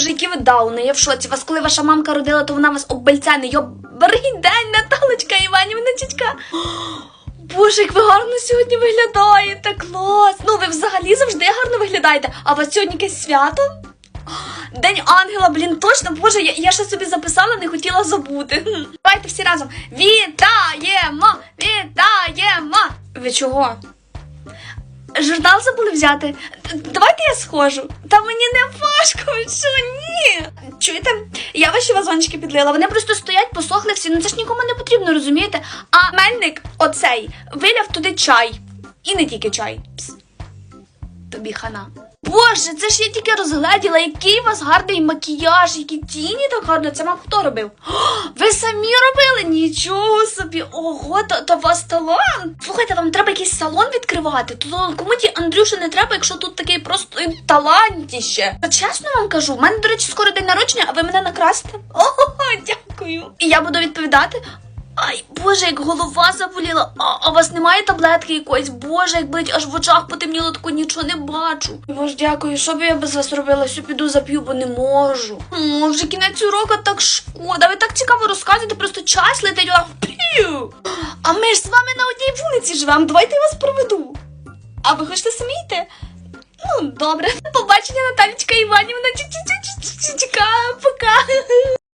Боже, які ви дауни, я в шоці. Вас, коли ваша мамка родила, то вона вас оббальцяне. Йобарий день, Наталочка Іванівна чічка. Боже, як ви гарно сьогодні виглядаєте, клас! Ну, ви взагалі завжди гарно виглядаєте. А у вас сьогодні якесь свято? День ангела, блін, точно, боже, я, я ще собі записала, не хотіла забути. Давайте всі разом. Вітаємо! Вітаємо! Ви чого? Журнал забули взяти. Давайте я схожу. Та мені не важко, що ні. Чуєте? Я ваші вазончики підлила. Вони просто стоять, посохли всі. Ну це ж нікому не потрібно, розумієте? А мельник оцей виляв туди чай. І не тільки чай. Пс. Тобі хана. Боже, це ж я тільки розгледіла, який у вас гарний макіяж, які тіні так гарно. Це вам хто робив? О, ви самі робили? Нічого собі. Ого, то, то у вас талант. Слухайте, вам треба якийсь салон відкривати. То кому ті Андрюші не треба, якщо тут такий просто талантіще. Та чесно вам кажу, в мене, до речі, скоро день народження, а ви мене накрасите? Ого, дякую. І я буду відповідати. Ай, боже, як голова заболіла. А, а у вас немає таблетки якоїсь? Боже, як болить, аж в очах потемніло, тако нічого не бачу. Боже, дякую, що б я без вас робила? Все піду зап'ю, бо не можу. О, вже кінець уроку так шкода. Ви так цікаво розказуєте, просто час летить, п'ю. А ми ж з вами на одній вулиці живемо. Давайте я вас проведу. А ви хочете самі йти? Ну, добре. Побачення, Наталічка Іванівна.